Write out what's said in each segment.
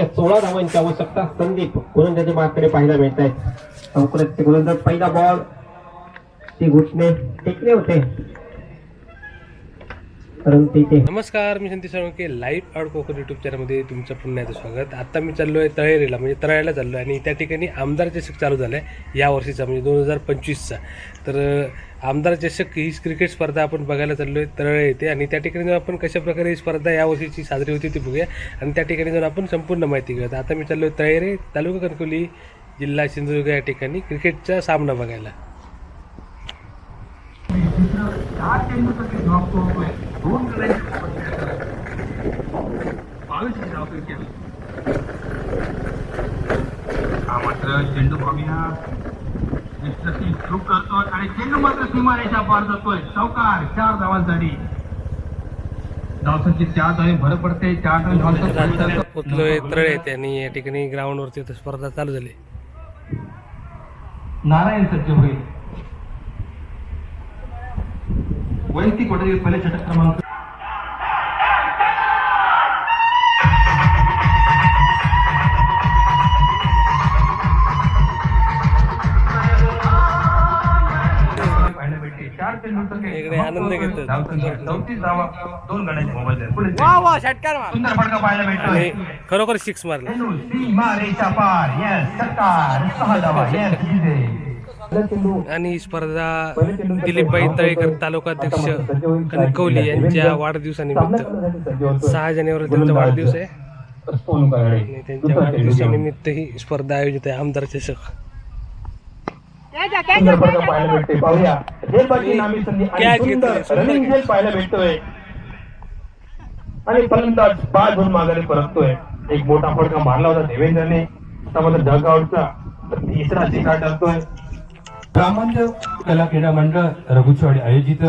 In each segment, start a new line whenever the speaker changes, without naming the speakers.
अवघ्या सोळा धावांची आवश्यकता संदीप गोलंदाजी मार्कडे पाहायला मिळत आहेत ते गोलंदाज पहिला बॉल ते घुटणे टेकले होते.
नमस्कार मी Santosh Salunke live out Konkan YouTube चॅनलमध्ये तुमचं पुन्हा एकदा स्वागत. आता मी चाललो आहे तळेरीला म्हणजे तळायला चाललो आहे आणि त्या ठिकाणी आमदार चषक चालू झाला आहे या वर्षीचा म्हणजे दोन हजार पंचवीसचा. तर आमदार चषक ही क्रिकेट स्पर्धा आपण बघायला चाललो आहे तळे येते आणि त्या ठिकाणी जाऊन आपण कशा प्रकारे ही स्पर्धा या वर्षीची साजरी होती ती बघूया आणि त्या ठिकाणी जाऊन आपण संपूर्ण माहिती घेऊया तर आता मी चाललो आहे तळेरे तालुका कणकवली जिल्हा सिंधुदुर्ग या ठिकाणी क्रिकेटचा सामना बघायला.
हा मात्र चेंडू पाहूया मिस्टर चूक करतोय आणि चेंडू मात्र सीमारेषा पार जातोय चौकार चार धावांसाठी धावसाची चार धावे भर पडते चार धावे
तळे या ठिकाणी ग्राउंडवरती वरती स्पर्धा चालू झाली.
नारायण सज्ज होईल. वैयक्तिक वडील पहिले षटक क्रमांक
आनंद घेतात.
धावसंख्या चौतीस धावा दोन गड्यांच्या मोबाईल पुढे सुंदर फटका पाहायला भेटतोय.
आणि खरोखर सिक्स मारला.
पार. येस सत्कार सहा धावा. येस विजय
आणि ही स्पर्धा दिलीपबाई तळेकर तालुकाध्यक्ष कणकवली यांच्या वाढदिवसानिमित्त सहा जानेवारी त्यांचा वाढदिवस आहे. आणि त्यांच्या वाढदिवसानिमित्त ही स्पर्धा आयोजित आहे आमदार चषक.
पाहायला भेटते पाहूया रनिंग झेल पाहायला भेटतोय. आणि फलंदाज पाच गुण मागाने परततोय. एक मोठा फटका मारला होता देवेंद्रने. तर तिसरा शिकार ठरतोय
ब्राह्मण कला क्रीडा मंडळ रघुचवाडी आयोजित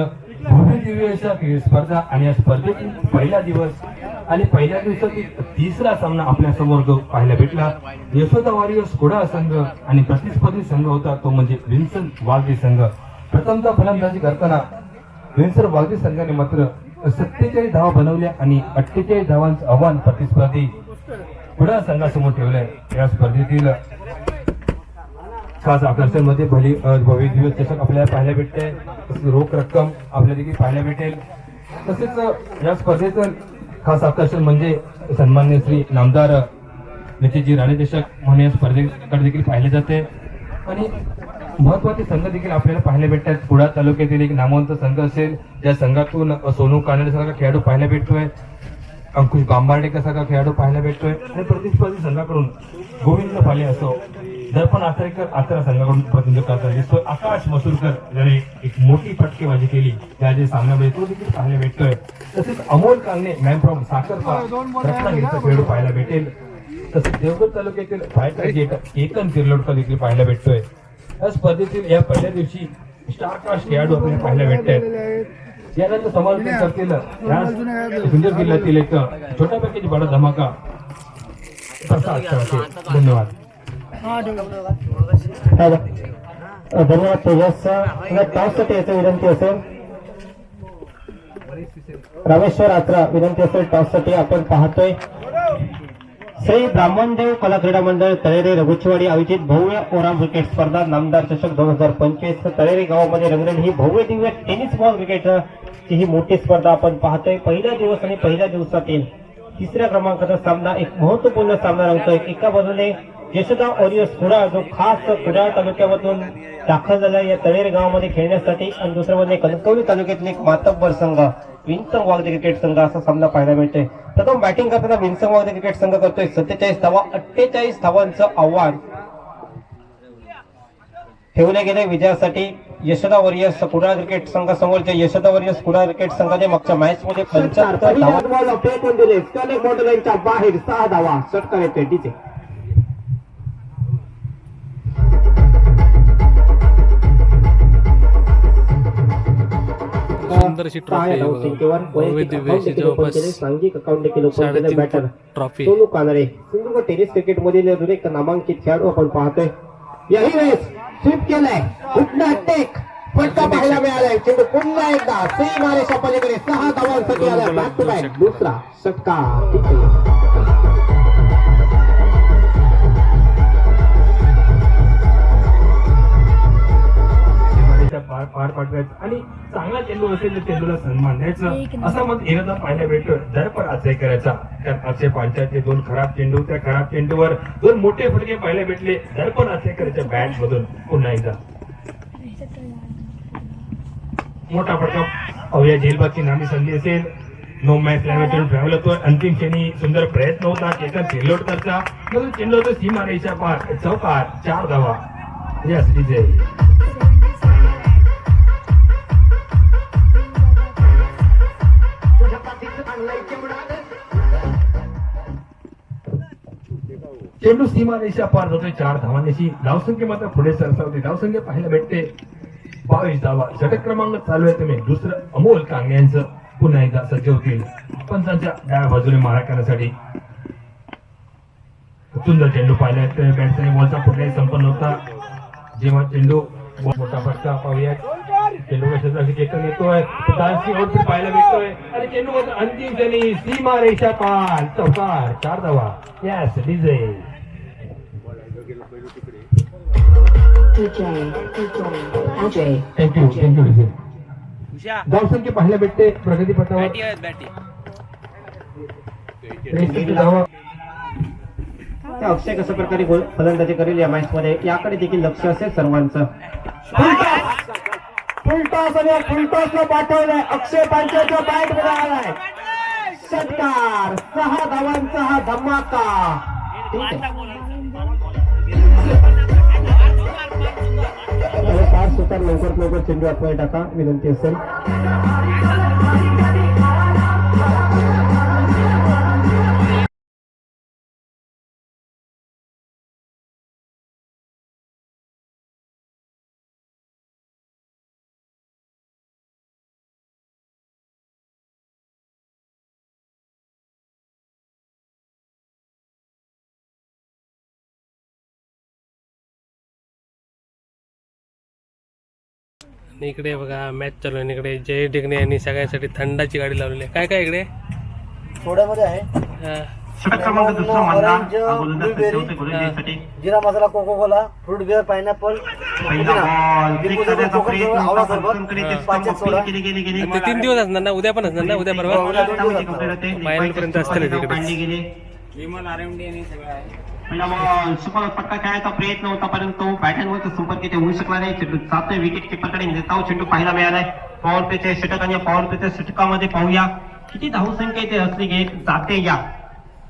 भव्य दिव्य अशा स्पर्धा आणि या स्पर्धेतील पहिला दिवस आणि पहिल्या दिवसातील तिसरा सामना आपल्यासमोर जो पाहायला भेटला. यशोदा वॉरियर्स कुडा संघ आणि प्रतिस्पर्धी संघ होता तो म्हणजे विन्सन वाघी संघ. प्रथमतः फलंदाजी करताना विन्सन वाघी संघाने मात्र सत्तेचाळीस धावा बनवल्या आणि अठ्ठेचाळीस धावांचं आव्हान प्रतिस्पर्धी कुडा संघासमोर ठेवलंय. या स्पर्धेतील खास आकर्षणमध्ये भली अ, भव्य दिवस चषक आपल्याला पाहायला भेटते रोख रक्कम आपल्या देखील पाहायला भेटेल. तसेच या स्पर्धेचं खास आकर्षण म्हणजे सन्मान्य श्री नामदार नितीजी राणे चषक म्हणून या स्पर्धेकडे देखील पाहिले जाते. आणि महत्त्वाचे संघ देखील आपल्याला पाहायला भेटतात. कुडा तालुक्यातील एक नामवंत संघ असेल ज्या संघातून सोनू कानडे सारखा खेळाडू पाहायला भेटतोय. अंकुश बांबार्डेकर सारखा खेळाडू पाहायला भेटतोय. आणि प्रतिस्पर्धी संघाकडून गोविंद फाले असो दर्पण आचरेकर आचरा संघाकडून प्रतिनिधित्व करताना दिसतोय आकाश मसूरकर ज्याने एक मोठी फटकेबाजी केली. त्या जे सामन्यामध्ये तो देखील पाहायला भेटतोय. तसेच अमोल कालने मॅन फ्रॉम साखरपा रत्नागिरीचा खेळाडू पाहायला भेटेल. तसेच देवगड तालुक्यातील फायटर गेट केतन तिरलोटकर देखील पाहायला भेटतोय. या स्पर्धेतील या पहिल्या दिवशी स्टार कास्ट खेळाडू आपल्याला पाहायला भेटत आहेत यानंतर समालोचन करतील सिंधुदुर्ग जिल्ह्यातील एक छोट्या पॅकेज बडा धमाका प्रसाद. धन्यवाद.
धन्यवाद तेजस टॉससाठी याची विनंती असेल रामेश्वर आत्रा विनंती असेल टॉससाठी आपण पाहतोय. श्री ब्राह्मणदेव कला क्रीडा मंडळ तळेरे रघुचवाडी आयोजित भव्य ओराम क्रिकेट स्पर्धा नामदार चषक दोन हजार पंचवीस तळेरे गावामध्ये रंगलेली ही भव्य दिव्य टेनिस बॉल क्रिकेटची ही मोठी स्पर्धा आपण पाहतोय. पहिला दिवस आणि पहिल्या दिवसातील तिसऱ्या क्रमांकाचा सामना एक महत्त्वपूर्ण सामना रंगतोय एका बाजूने यशोदा ओरियस कुडा जो खास कुडाळ तालुक्यामधून दाखल झाला या तळेर गावामध्ये खेळण्यासाठी आणि दुसऱ्या म्हणजे कणकवली तालुक्यातील एक मातब्बर संघ विन्संग वागदे क्रिकेट संघ असा सामना पाहायला मिळतोय. प्रथम बॅटिंग करताना विंचंग वागदे क्रिकेट संघ करतोय. सत्तेचाळीस धावा अठ्ठेचाळीस धावांचं आव्हान ठेवले गेले विजयासाठी. यशोदा वॉरियर्स कुडाळ क्रिकेट संघासमोरच्या यशोदा वॉरियर्स कुडाळ क्रिकेट संघाने मागच्या मॅच मध्ये पंच्याहत्तर धावा फेकून दिले. बाहेर सहा धावा. षटकार येते
अशी ट्रॉफी जवळपास साडेतीन trophy
Sonu Kanade Sindhudurg tennis cricket मधील एक नामांकित खेळाडू आपण पाहतोय. याही वेळेस स्वीप केलाय. टेक फटका पाहायला मिळालाय. चेंडू पुन्हा एकदा पलीकडे सहा धावांसाठी आला बॅक टू बॅक दुसरा षटकार
पाठवायचं. आणि चांगला चेंडू असेल तर चेंडूला सन्मान द्यायचं. असं मत एकदा पाहायला भेटतो दर्पण आजय करायचा. कारण अक्षय पांचाचे दोन खराब चेंडू. त्या खराब चेंडूवर दोन मोठे फटके पाहायला भेटले. दर्पण आजय करायच्या बॅट मधून पुन्हा एकदा. मोठा फटका अवया जेलबागची नामी संधी असेल. नो मॅच ट्रॅव्हल होतो अंतिम क्षणी सुंदर प्रयत्न होता. केतन तिर्लोटकरचा मग चेंडू होतो सीमा रेषा पार. चौकार चार धावा. यस विजय चेंडू सीमारेषा पार जातोय चार धावांशी धावसंख्या मात्र पुढे सरसावते. धावसंख्या पाहायला भेटते. बावीस धावा. षटक क्रमांक चालू आहे तुम्ही. दुसरं अमोल कांगण्यांचं पुन्हा एकदा सज्ज होतील. पंचांच्या डाव्या बाजूने मारा करण्यासाठी. सुंदर चेंडू पाहिला बॅट्सने बॉलचा कुठलाही संपन्न होता. जेव्हा चेंडू मोठा फटका पाहूया. चेंडू क्षेत्राशी चेतन येतोय. डान्सिंग आउटफिट पाहायला भेटतोय. आणि चेंडू मात्र अंतिम क्षणी सीमा रेषा पार. चौकार. चार धावा. Yes diesel
Vijay, Ajay.
Thank you thank you धावसंख्या पाहायला भेटते
अक्षय कशा प्रकारे गोल फलंदाजी करेल या मॅच मध्ये याकडे देखील लक्ष असेल सर्वांचं. फुलटॉस आणि फुलटॉसला पाठवलंय. अक्षय पांचाच्या बॅटमध्ये आलाय. षटकार. सहा धावांचा हा धमाका. ठीक आहे. पाच सुतार लवकरात लवकर चेंडू आतमध्ये टाका विनंती असेल.
आणि इकडे बघा मॅच चालू आहे. आणि इकडे जय डिगणे यांनी सगळ्यांसाठी थंडाची गाडी लावलेली आहे. काय काय इकडे?
सोड्यामध्ये आहे.
हा.
ऑरेंज ब्लूबेरी जिरा मसाला Coca Cola fruit beer pineapple soda
ते तीन दिवस असणार ना? उद्या पण असणार ना? उद्या परवा? फायनल पर्यंत असतील तिकडे.
पहिला बॉल सुपर पट्टा खेळायचा प्रयत्न होता परंतु बॅटरवरचा सुपर किती होऊ शकला नाही. चेंडू जातोय विकेट किपरकडे नेताव चेंडू पाहायला मिळालाय. पॉवर प्लेच्या षटक आणि पॉवर प्लेच्या षटकामध्ये पाहूया. किती धावसंख्या इथे असली घेत जाते या.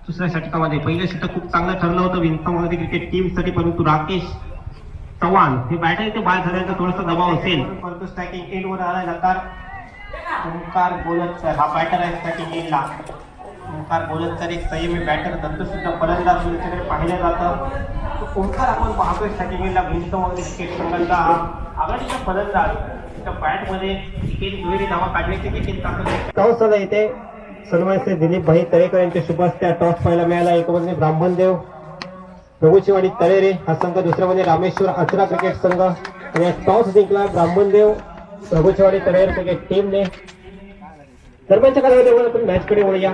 दुसऱ्या षटकामध्ये पहिलं षटक खूप चांगलं ठरलं होतं. विंसामध्ये क्रिकेट टीमसाठी परंतु राकेश चव्हाण हे बॅटर इथे बाद झाल्याचा थोडासा दबाव असेल. परंतु स्ट्रायकिंग एंड वर आलाय नकार ओंकार बोलतकर हा बॅटर आहे स्ट्रायकिंग एंडला ओंकार बोलतकर एक संयमी बॅटर दत्तशुद्ध फलंदाज त्यांच्याकडे पाहिलं जातं. ओंकार आपण पाहतोय स्ट्रायकिंग एंडला क्रिकेट संघाचा आघाडीचा फलंदाज त्याच्या बॅटमध्ये विकेट दुहेरी धावा काढण्याची देखील ताकद टॉस इथे सन्मानचे दिलीप भाई तळेकर यांच्या शुभ टॉस पाहायला मिळाला. एक मध्ये ब्राह्मणदेव रघुशिवाडी तळेरे हा संघ दुसरा म्हणजे रामेश्वर अचरा क्रिकेट संघ. आणि टॉस जिंकला ब्राह्मणदेव रघुशिवाडी तळेर क्रिकेट टीमने दरम्यानच्या कालावधीवर आपण मॅच कडे वळूया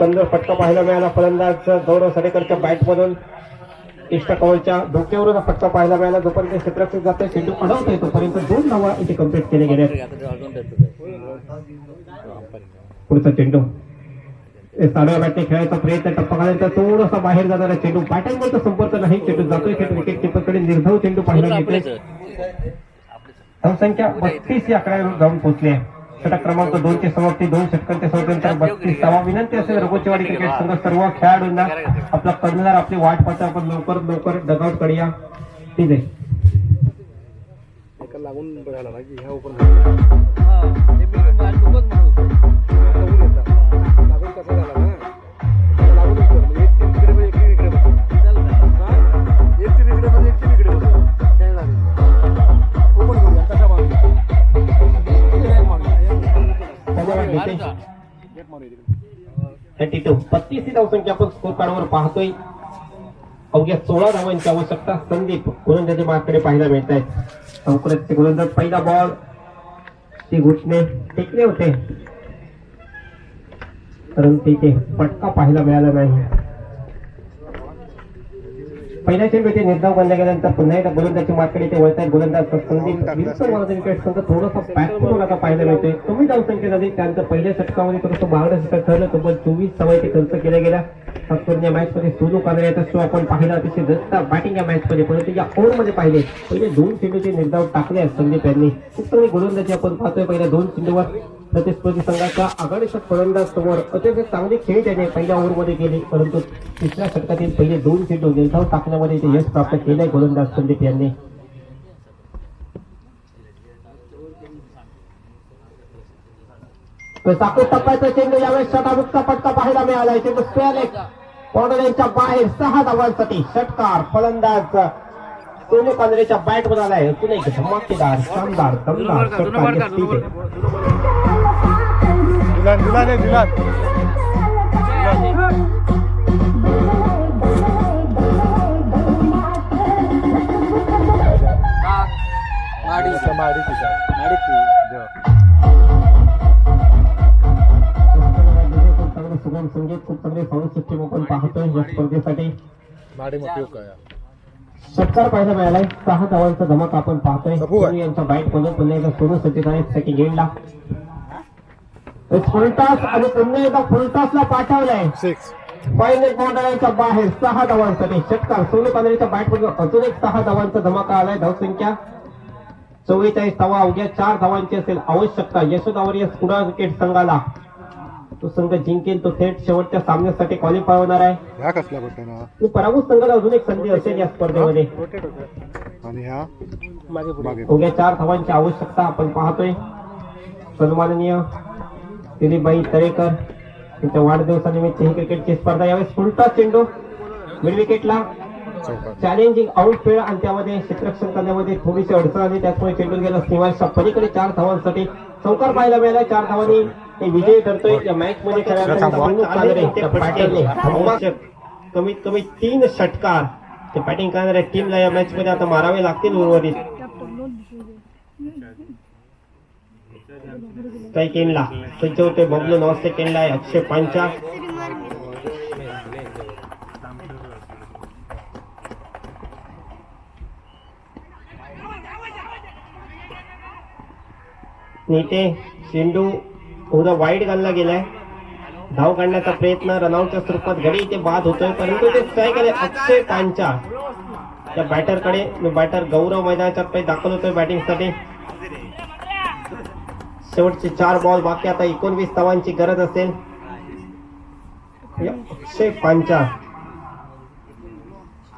पंधरा फटका पाहायला मिळाला फलंदाज गौरव सडेकरच्या बॅट मधून. इष्टा कवलच्या डोक्यावरून फटका पाहायला मिळाला. जोपर्यंत क्षेत्ररक्षक जाते चेंडू अडवता येतो. पर्यंत दोन धावा इथे कंप्लीट केले गेले. पुढचा चेंडू. साडव्या बॅटने खेळायचा प्रयत्न टप्पा घालायचा. थोडासा बाहेर जाणारा चेंडू बॅटिंगवरचा संपर्क नाही. चेंडू जातोय थेट विकेट किपरकडे निर्धाव चेंडू पाहायला मिळते धावसंख्या बत्तीस या आकड्यावर जाऊन पोहोचली आहे. षटक क्रमांक दोनची समाप्ती दोन षटकांच्या समाप्तीनंतर बत्तीस धावा विनंती असेल. रघुचेवाडी क्रिकेट संघ सर्व खेळाडूंना आपला कर्णधार आपली वाट पाहता आपण लवकर लवकर डगआउट करूया. ठीक आहे. धन्यवाद धावसंख्या आपण स्कोर कार्डवर पाहतोय. अवघ्या सोळा धावांची आवश्यकता संदीप गोलंदाजी मार्कडे पाहायला मिळत आहेत अंकुराचे गोलंदाज पहिला बॉल ते घुटणे टेकले होते. परंतु इथे फटका पाहायला मिळाला नाही. पहिल्या चेंडूचे निर्धाव बांधल्या गेल्यानंतर पुन्हा एकदा गोलंदाजी मार्कडे ते वळतायत. गोलंदाज थोडंसं करून आता पाहायला मिळतोय कमी धावसंख्या झाली. त्यानंतर पहिल्या षटकामध्ये थोडंसं महागडं षटक ठरलं. तब्बल चोवीस सवय ते खर्च केल्या गेल्या खास करून या मॅच मध्ये सोनू कांद्रे याचा शो आपण पाहिला अतिशय जस्ता बॅटिंग या मॅच मध्ये परंतु या ओव्हरमध्ये पाहिले पहिले दोन चेंडूचे निर्धाव टाकले आहेत संदीप यांनी. खूप गोलंदाजी आपण पाहतोय. पहिल्या दोन चेंडूवर प्रतिस्पर्धी संघाच्या आघाडीच्या फलंदाज समोर अतिशय चांगली खेळ त्याने पहिल्या ओव्हरमध्ये केली परंतु तिसऱ्या षटकातील पहिले दोन चेंडू निर्धाव टाकण्यामध्ये ते यश प्राप्त केलंय गोलंदाज संदीप यांनी. साकोट टप्प्याचा चेंडू यावेळेस षटामुक्त फटका पाहायला मिळालाय. चेंडू स्क्वेअर लेग बॉर्डरच्या बाहेर सहा धावांसाठी षटकार फलंदाज. सोनू कांद्रेच्या बॅट वर आलाय. अजून एक धमाकेदार शानदार दमदार षटकार यशस्वी आहे. खूप चांगलं सुगम संगीत खूप चांगले साऊंड सिस्टीम आपण पाहतोय या स्पर्धेसाठी षटकार पाहायला मिळालाय. सहा धावांचा धमाका आपण पाहतोय. सोनू यांच्या बॅटमध्ये पुन्हा एकदा सोनू सज्जित आहे सेकंड गेमला फुलटॉस आणि पुन्हा एकदा फुलटॉसला पाठवलंय. फायनल बॉर्डरच्या बाहेर सहा धावांसाठी षटकार. सोनू कांद्रेच्या बॅटमध्ये अजून एक सहा धावांचा धमाका आलाय. धावसंख्या चव्वेचाळीस धावा. अवघ्या चार धावांची असेल आवश्यकता. यशोदावर या स्कुडा क्रिकेट संघाला. तो संघ जिंकेल. तो थेट शेवटच्या सामन्यासाठी क्वालिफाय होणार आहे. आणि पराभूत संघाला अजून एक संधी असेल या स्पर्धेमध्ये.
आणि ह्या?
मागे पुढे.
मागे.
अवघ्या चार धावांची आवश्यकता आपण पाहतोय. सन्माननीय दिलीपबाई तळेकर त्यांच्या वाढदिवसानिमित्त ही क्रिकेटची स्पर्धा यावेळेस फुलटा चेंडू मिड विकेटला चॅलेंजिंग आउट खेळ आणि त्यामध्ये क्षेत्ररक्षण करण्यामध्ये थोडीशी अडचण आली त्यामुळे चेंडू गेला सीमाच्या पलीकडे चार धावांसाठी चौकार पाहायला मिळाला. चार धावांनी हे विजयी ठरतोय या मॅच मध्ये कमीत कमी तीन षटकार. ते बॅटिंग करणाऱ्या टीमला या मॅच मध्ये आता मारावे लागतील उर्वरित. काही केनला सज्ज होते बबलू नमस्ते केनला आहे अक्षय पांचा। नेते चेंडू उदा वाईट घालला गेलाय। धाव काढण्याचा प्रयत्न रनआउटच्या स्वरूपात घडी इथे बाद होतोय परंतु ते स्ट्राईक आले अक्षय पांचा. त्या बॅटरकडे बॅटर गौरव मैदानाच्या काही दाखल होतोय बॅटिंगसाठी शेवटचे चार बॉल बाकी आता एकोणवीस धावांची गरज असेल. या अक्षय पांचा.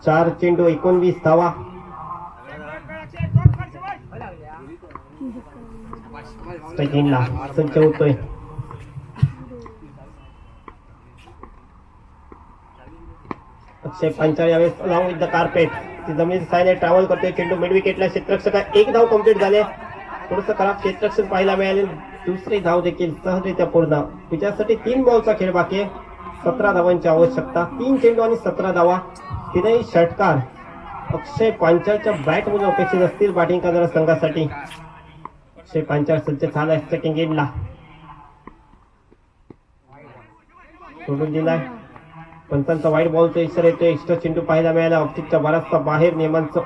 चार चेंडू एकोणवीस धावा स्ट्राईकिंगला होतोय अक्षय पंचाळ यावेळेस लावून विथ द कार्पेट ती जमीन सायने ट्रॅव्हल करतोय. चेंडू मिडविकेटला विकेटला एक धाव कंप्लीट झाले. थोडस खराब क्षेत्ररक्षण पाहायला मिळाले. दुसरी धाव देखील सहजरित्या पूर्ण तिच्यासाठी तीन बॉलचा खेळ बाकी आहे. सतरा धावांची आवश्यकता. तीन चेंडू आणि सतरा धावा. तिनेही षटकार अक्षय पांचाळच्या बॅटमध्ये अपेक्षित असतील बॅटिंग करणाऱ्या संघासाठी. अक्षय पांचाळ सज्ज झाला सेकंड गेमला सोडून दिलाय पंचांचा वाईट बॉलचा इशारा येतोय. एक्स्ट्रा चेंडू पाहायला मिळाला. ऑप्टिकच्या बराचसा बाहेर नियमांचं